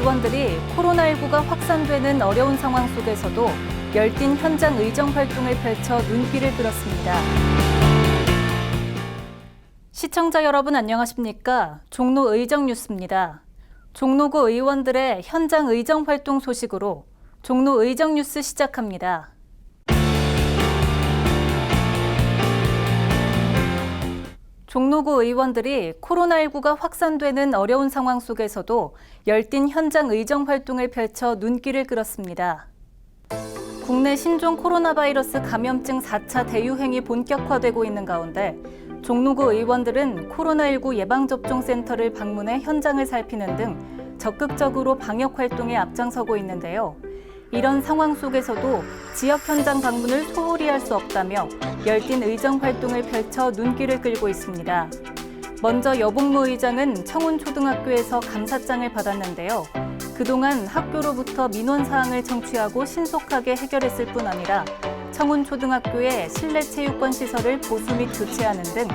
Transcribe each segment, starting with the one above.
코로나19가 확산되는 어려운 상황 속에서도 열띤 현장 의정 활동을 펼쳐 눈길을 끌었습니다. 시청자 여러분 안녕하십니까? 종로 의정 뉴스입니다. 종로구 의원들의 현장 의정 활동 소식으로 종로 의정 뉴스 시작합니다. 종로구 의원들이 코로나19가 확산되는 어려운 상황 속에서도 열띤 현장 의정 활동을 펼쳐 눈길을 끌었습니다. 국내 신종 코로나 바이러스 감염증 4차 대유행이 본격화되고 있는 가운데 종로구 의원들은 코로나19 예방접종센터를 방문해 현장을 살피는 등 적극적으로 방역 활동에 앞장서고 있는데요. 이런 상황 속에서도 지역 현장 방문을 소홀히 할 수 없다며 열띤 의정 활동을 펼쳐 눈길을 끌고 있습니다. 먼저 여복무 의장은 청운초등학교에서 감사장을 받았는데요. 그동안 학교로부터 민원 사항을 청취하고 신속하게 해결했을 뿐 아니라 청운초등학교의 실내 체육관 시설을 보수 및 교체하는 등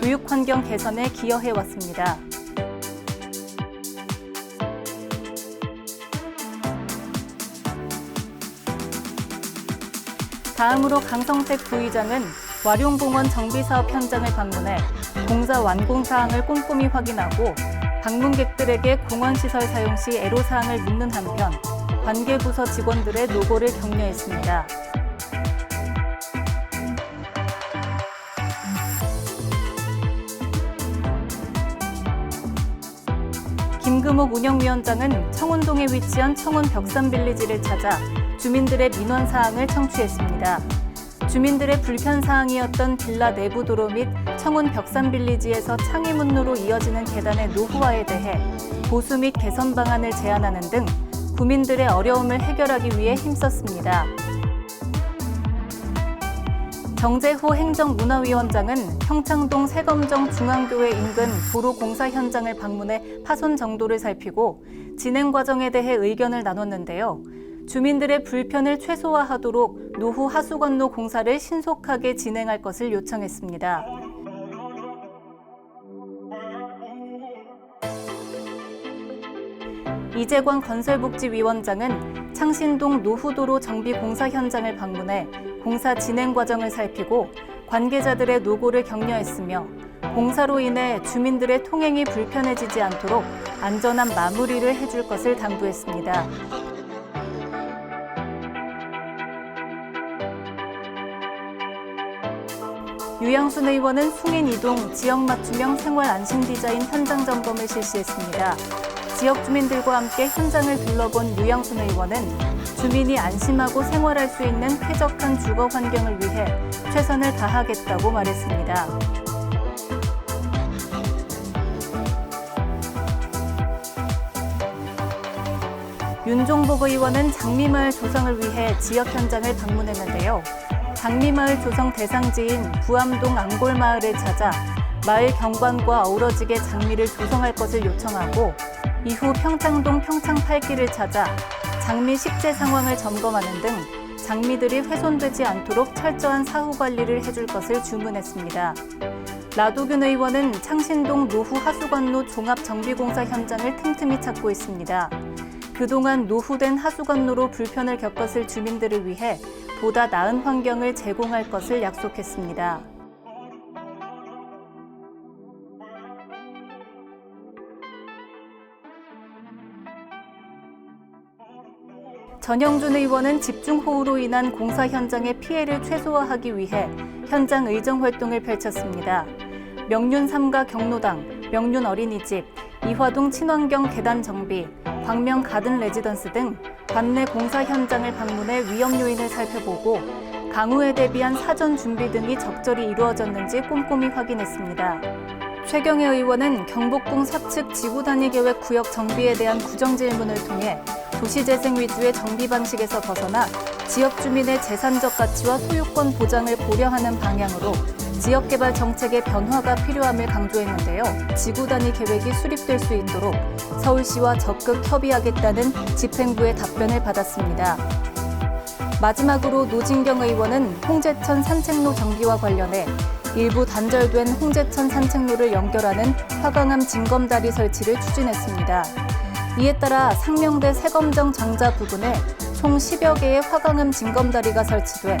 교육 환경 개선에 기여해 왔습니다. 다음으로 강성택 부의장은 와룡공원 정비사업 현장을 방문해 공사 완공 사항을 꼼꼼히 확인하고 방문객들에게 공원시설 사용 시 애로사항을 묻는 한편 관계부서 직원들의 노고를 격려했습니다. 김금옥 운영위원장은 청운동에 위치한 청운 벽산빌리지를 찾아 주민들의 민원 사항을 청취했습니다. 주민들의 불편 사항이었던 빌라 내부 도로 및 청운 벽산 빌리지에서 창의문로로 이어지는 계단의 노후화에 대해 보수 및 개선 방안을 제안하는 등 구민들의 어려움을 해결하기 위해 힘썼습니다. 정재호 행정문화위원장은 평창동 세검정 중앙교회 인근 도로 공사 현장을 방문해 파손 정도를 살피고 진행 과정에 대해 의견을 나눴는데요. 주민들의 불편을 최소화하도록 노후 하수관로 공사를 신속하게 진행할 것을 요청했습니다. 이재광 건설복지위원장은 창신동 노후도로 정비 공사 현장을 방문해 공사 진행 과정을 살피고 관계자들의 노고를 격려했으며 공사로 인해 주민들의 통행이 불편해지지 않도록 안전한 마무리를 해줄 것을 당부했습니다. 유영순 의원은 숭인 이동 지역 맞춤형 생활 안심 디자인 현장 점검을 실시했습니다. 지역 주민들과 함께 현장을 둘러본 유영순 의원은 주민이 안심하고 생활할 수 있는 쾌적한 주거 환경을 위해 최선을 다하겠다고 말했습니다. 윤종복 의원은 장미마을 조성을 위해 지역 현장을 방문했는데요. 장미마을 조성 대상지인 부암동 앙골마을을 찾아 마을 경관과 어우러지게 장미를 조성할 것을 요청하고 이후 평창동 평창팔길을 찾아 장미 식재 상황을 점검하는 등 장미들이 훼손되지 않도록 철저한 사후 관리를 해줄 것을 주문했습니다. 라도균 의원은 창신동 노후 하수관로 종합정비공사 현장을 틈틈이 찾고 있습니다. 그동안 노후된 하수관로로 불편을 겪었을 주민들을 위해 보다 나은 환경을 제공할 것을 약속했습니다. 전영준 의원은 집중호우로 인한 공사 현장의 피해를 최소화하기 위해 현장 의정 활동을 펼쳤습니다. 명륜 3가 경로당, 명륜 어린이집, 이화동 친환경 계단 정비, 광명 가든 레지던스 등 관내 공사 현장을 방문해 위험 요인을 살펴보고 강우에 대비한 사전 준비 등이 적절히 이루어졌는지 꼼꼼히 확인했습니다. 최경혜 의원은 경복궁 서측 지구 단위 계획 구역 정비에 대한 구정 질문을 통해 도시재생 위주의 정비 방식에서 벗어나 지역 주민의 재산적 가치와 소유권 보장을 고려하는 방향으로 지역개발 정책의 변화가 필요함을 강조했는데요. 지구 단위 계획이 수립될 수 있도록 서울시와 적극 협의하겠다는 집행부의 답변을 받았습니다. 마지막으로 노진경 의원은 홍제천 산책로 정비와 관련해 일부 단절된 홍제천 산책로를 연결하는 화강암 징검다리 설치를 추진했습니다. 이에 따라 상명대 세검정 장자 부근에 총 10여 개의 화강암 징검다리가 설치돼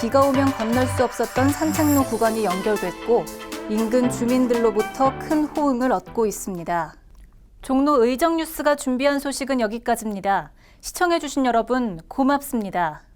비가 오면 건널 수 없었던 산책로 구간이 연결됐고 인근 주민들로부터 큰 호응을 얻고 있습니다. 종로 의정 뉴스가 준비한 소식은 여기까지입니다. 시청해주신 여러분 고맙습니다.